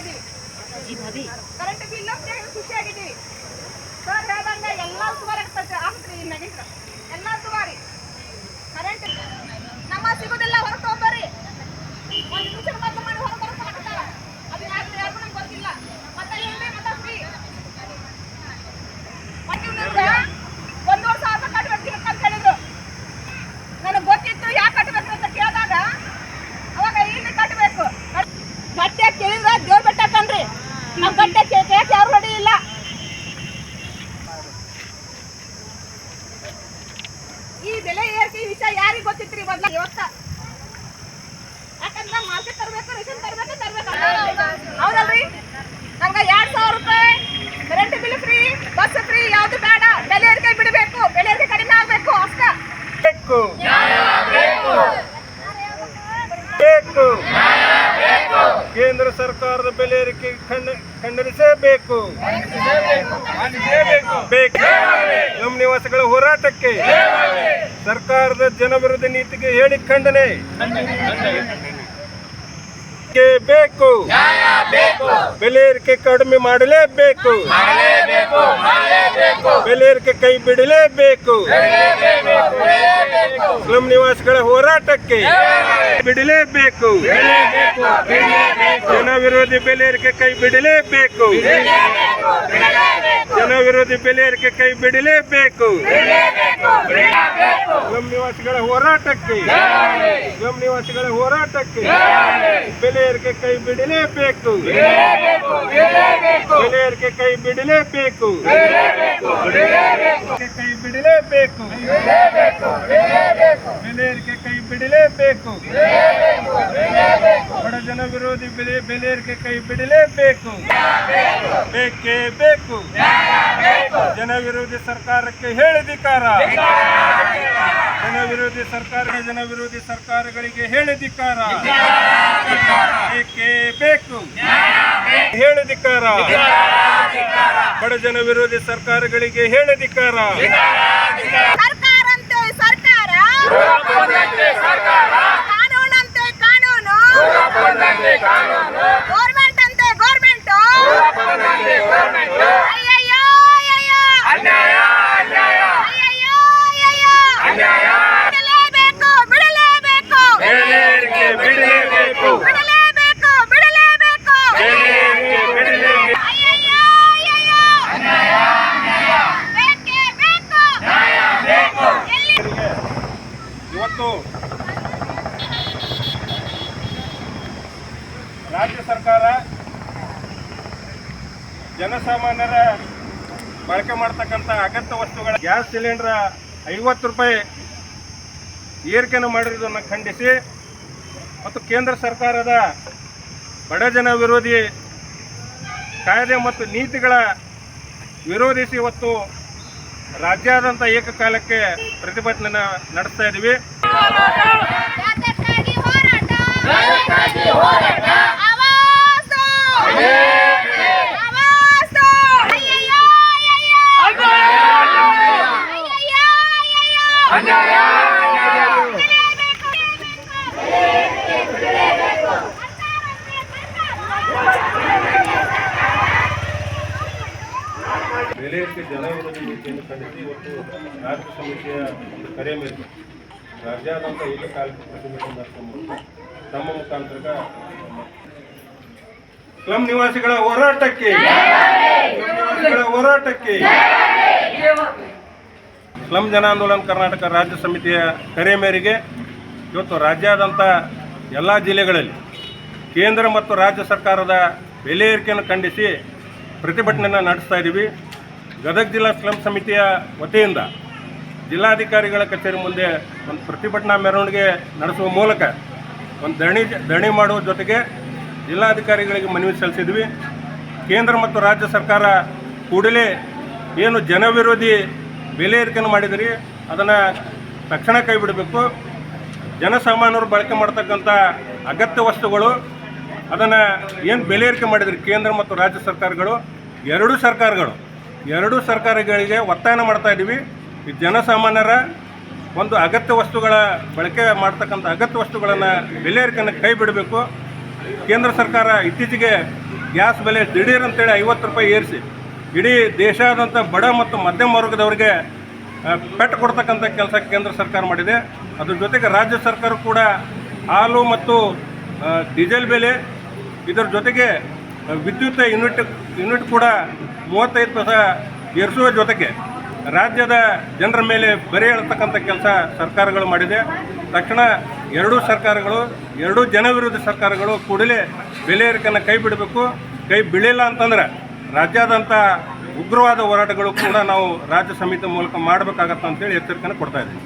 ಖುಷಿಯಾಗಿದ್ದೀವಿ current bill ಖುಷಿಯಾಗಿದ್ದೀವಿ ನಾವು ಗಂಟೆ ಕೇಳಕ್ಕೆ ಯಾರು ರೆಡಿ ಇಲ್ಲ. ಈ ಬೆಲೆ ಏರಿಕೆ ವಿಷಯ ಯಾರಿಗೆ ಗೊತ್ತಿತ್ರಿ ಮೊದ್ಲ ಇವತ್ತ? ಯಾಕಂದ್ರೆ ಮಾರ್ಕೆಟ್ ತರಬೇಕು, ರೇಷನ್ ತರಬೇಕು ತರಬೇಕು ಹೌದಲ್ರಿ? ನಮ್ಗ ಎರಡ್ ಸಾವಿರ ರೂಪಾಯಿ current bill free bus free ಯಾವ್ದು ಬೇಡ. ಬೆಲೆ ಏರಿಕೆ ಬಿಡಬೇಕು. ಬೆಲೆ ಏರಿಕೆ ಕಡಿಮೆ ಆಗ್ಬೇಕು ಅಷ್ಟ ಬೇಕು ಬೇಕು ಕೇಂದ್ರ ಸರ್ಕಾರದ ಬೆಲೆ ಏರಿಕೆ ಖಂಡಿಸಬೇಕು ಬೇಕು. ನಮ್ಮ ನಿವಾಸಿಗಳ ಹೋರಾಟಕ್ಕೆ ಸರ್ಕಾರದ ಜನವಿರೋಧಿ ನೀತಿಗೆ ಹೇಳಿ ಖಂಡನೆ. ಬೇಕು. ಬೆಲೆ ಏರಿಕೆ ಕಡಿಮೆ ಮಾಡಲೇಬೇಕು. ಬೆಲೆ ಏರಿಕೆ ಕೈ ಬಿಡಲೇಬೇಕು. ಸ್ಲಂ ನಿವಾಸಿಗಳ ಹೋರಾಟಕ್ಕೆ ಬಿಡಲೇಬೇಕು. ಜನ ವಿರೋಧಿ ಬೆಲೆ ಏರಿಕೆ ಕೈ ಬಿಡಲೇಬೇಕು. ಜನ ವಿರೋಧಿ ಬೆಲೆ ಏರಿಕೆ ಕೈ ಬಿಡಲೇಬೇಕು. ಸ್ಲಂ ನಿವಾಸಿಗಳ ಹೋರಾಟಕ್ಕೆ ಸ್ಲಂ ನಿವಾಸಿಗಳ ಹೋರಾಟಕ್ಕೆ ಬೆಲೆ ಏರಿಕೆ ಕೈ ಬಿಡಲೇಬೇಕು. ಬೆಲೆ ಏರಿಕೆ ಕೈ ಬಿಡಲೇಬೇಕು. ಕೈ ಬಿಡಲೇಬೇಕು. ಬಿಡಲೇಬೇಕು ಬಡ ಜನ ವಿರೋಧಿ ಬೆಲೆ ಬೆಲೆ ಏರಿಕೆ ಕೈ ಬಿಡಲೇಬೇಕು ಬೇಕೇ ಬೇಕು ಜನ ವಿರೋಧಿ ಸರ್ಕಾರಕ್ಕೆ ಹೇಳಿದಿಕಾರ ಜನ ವಿರೋಧಿ ಸರ್ಕಾರ ಜನ ವಿರೋಧಿ ಸರ್ಕಾರಗಳಿಗೆ ಹೇಳಿದಿಕಾರ ಬೇಕೇ ಬೇಕು ಹೇಳಿದಿಕಾರ ಬಡ ಜನ ವಿರೋಧಿ ಸರ್ಕಾರಗಳಿಗೆ ಹೇಳಿದಿಕಾರ ಸರ್ಕಾರ ಅಂತೆ ಸರ್ಕಾರ ¡Aguante, ಜನಸಾಮಾನ್ಯರ ಬಳಕೆ ಮಾಡ್ತಕ್ಕಂಥ ಅಗತ್ಯ ವಸ್ತುಗಳ ಗ್ಯಾಸ್ ಸಿಲಿಂಡರ್ ಐವತ್ತು ರೂಪಾಯಿ ಏರಿಕೆಯನ್ನು ಮಾಡಿರುವುದನ್ನು ಖಂಡಿಸಿ ಮತ್ತು ಕೇಂದ್ರ ಸರ್ಕಾರದ ಬಡ ಜನ ವಿರೋಧಿ ಕಾಯ್ದೆ ಮತ್ತು ನೀತಿಗಳ ವಿರೋಧಿಸಿ ಇವತ್ತು ರಾಜ್ಯಾದ್ಯಂತ ಏಕಕಾಲಕ್ಕೆ ಪ್ರತಿಭಟನೆ ನಡೆಸ್ತಾ ಇದ್ದೀವಿ ಜನ ವಿರೋಧಿ ನೀತಿಯನ್ನು ಖಂಡಿಸಿ ರಾಜ್ಯ ಸಮಿತಿಯ ಕರೆ ಮೇರೆಗೆ ರಾಜ್ಯಾದ್ಯಂತ ಏಕಕಾಲಕ್ಕೆ ಪ್ರತಿಭಟನೆ ನಡೆಸುವ ಮೂಲಕ ತಮ್ಮ ಮುಖಾಂತರ ಸ್ಲಂ ನಿವಾಸಿಗಳ ಹೋರಾಟಕ್ಕೆ ಹೋರಾಟಕ್ಕೆ, ಸ್ಲಂ ಜನ ಆಂದೋಲನ ಕರ್ನಾಟಕ ರಾಜ್ಯ ಸಮಿತಿಯ ಕರೆ ಮೇರೆಗೆ ಇವತ್ತು ರಾಜ್ಯಾದ್ಯಂತ ಎಲ್ಲ ಜಿಲ್ಲೆಗಳಲ್ಲಿ ಕೇಂದ್ರ ಮತ್ತು ರಾಜ್ಯ ಸರ್ಕಾರದ ಬೆಲೆ ಏರಿಕೆಯನ್ನು ಖಂಡಿಸಿ ಪ್ರತಿಭಟನೆಯನ್ನು ನಡೆಸ್ತಾ ಇದ್ದೀವಿ ಗದಗ ಜಿಲ್ಲಾ ಸ್ಲಂ ಸಮಿತಿಯ ವತಿಯಿಂದ ಜಿಲ್ಲಾಧಿಕಾರಿಗಳ ಕಚೇರಿ ಮುಂದೆ ಒಂದು ಪ್ರತಿಭಟನಾ ಮೆರವಣಿಗೆ ನಡೆಸುವ ಮೂಲಕ ಒಂದು ಧರಣಿ ಧರಣಿ ಮಾಡುವ ಜೊತೆಗೆ ಜಿಲ್ಲಾಧಿಕಾರಿಗಳಿಗೆ ಮನವಿ ಸಲ್ಲಿಸಿದ್ವಿ. ಕೇಂದ್ರ ಮತ್ತು ರಾಜ್ಯ ಸರ್ಕಾರ ಕೂಡಲೇ ಏನು ಜನವಿರೋಧಿ ಬೆಲೆ ಏರಿಕೆಯನ್ನು ಮಾಡಿದಿರಿ, ಅದನ್ನು ತಕ್ಷಣ ಕೈ ಬಿಡಬೇಕು. ಜನಸಾಮಾನ್ಯರು ಬಳಕೆ ಮಾಡತಕ್ಕಂಥ ಅಗತ್ಯ ವಸ್ತುಗಳು, ಅದನ್ನು ಏನು ಬೆಲೆ ಏರಿಕೆ ಮಾಡಿದ್ರಿ ಕೇಂದ್ರ ಮತ್ತು ರಾಜ್ಯ ಸರ್ಕಾರಗಳು? ಎರಡೂ ಸರ್ಕಾರಗಳು. ಎರಡೂ ಸರ್ಕಾರಗಳಿಗೆ ಒತ್ತಾಯನ ಮಾಡ್ತಾ ಇದ್ದೀವಿ. ಈ ಜನಸಾಮಾನ್ಯರ ಒಂದು ಅಗತ್ಯ ವಸ್ತುಗಳ ಬಳಕೆ ಮಾಡ್ತಕ್ಕಂಥ ಅಗತ್ಯ ವಸ್ತುಗಳನ್ನು ಬೆಲೆ ಕೈ ಬಿಡಬೇಕು. ಕೇಂದ್ರ ಸರ್ಕಾರ ಇತ್ತೀಚೆಗೆ ಗ್ಯಾಸ್ ಬೆಲೆ ದಿಢೀರ್ ಅಂತೇಳಿ ಐವತ್ತು ರೂಪಾಯಿ ಏರಿಸಿ, ಇಡೀ ದೇಶಾದ್ಯಂತ ಬಡ ಮತ್ತು ಮಧ್ಯಮ ವರ್ಗದವರಿಗೆ ಪೆಟ್ಟು ಕೊಡ್ತಕ್ಕಂಥ ಕೆಲಸ ಕೇಂದ್ರ ಸರ್ಕಾರ ಮಾಡಿದೆ. ಅದ್ರ ಜೊತೆಗೆ ರಾಜ್ಯ ಸರ್ಕಾರ ಕೂಡ ಹಾಲು ಮತ್ತು ಡೀಸೆಲ್ ಬೆಲೆ, ಇದರ ಜೊತೆಗೆ ವಿದ್ಯುತ್ ಯೂನಿಟ್ ಯೂನಿಟ್ ಕೂಡ ಮೂವತ್ತೈದು ಪೈಸ ಏರಿಸುವ ಜೊತೆಗೆ ರಾಜ್ಯದ ಜನರ ಮೇಲೆ ಬರೆ ಹೇಳ್ತಕ್ಕಂಥ ಕೆಲಸ ಸರ್ಕಾರಗಳು ಮಾಡಿದೆ. ತಕ್ಷಣ ಎರಡೂ ಸರ್ಕಾರಗಳು, ಎರಡೂ ಜನವಿರೋಧಿ ಸರ್ಕಾರಗಳು ಕೂಡಲೇ ಬೆಲೆ ಏರಿಕೆಯನ್ನು ಕೈ ಬಿಡಬೇಕು. ಕೈ ಬಿಳಿಲ್ಲ ಅಂತಂದ್ರೆ ರಾಜ್ಯಾದಂಥ ಉಗ್ರವಾದ ಹೋರಾಟಗಳು ಕೂಡ ನಾವು ರಾಜ್ಯ ಸಮಿತಿ ಮೂಲಕ ಮಾಡಬೇಕಾಗತ್ತೆ ಅಂತೇಳಿ ಎಚ್ಚರಿಕೆಯನ್ನು ಕೊಡ್ತಾ ಇದ್ದೀವಿ.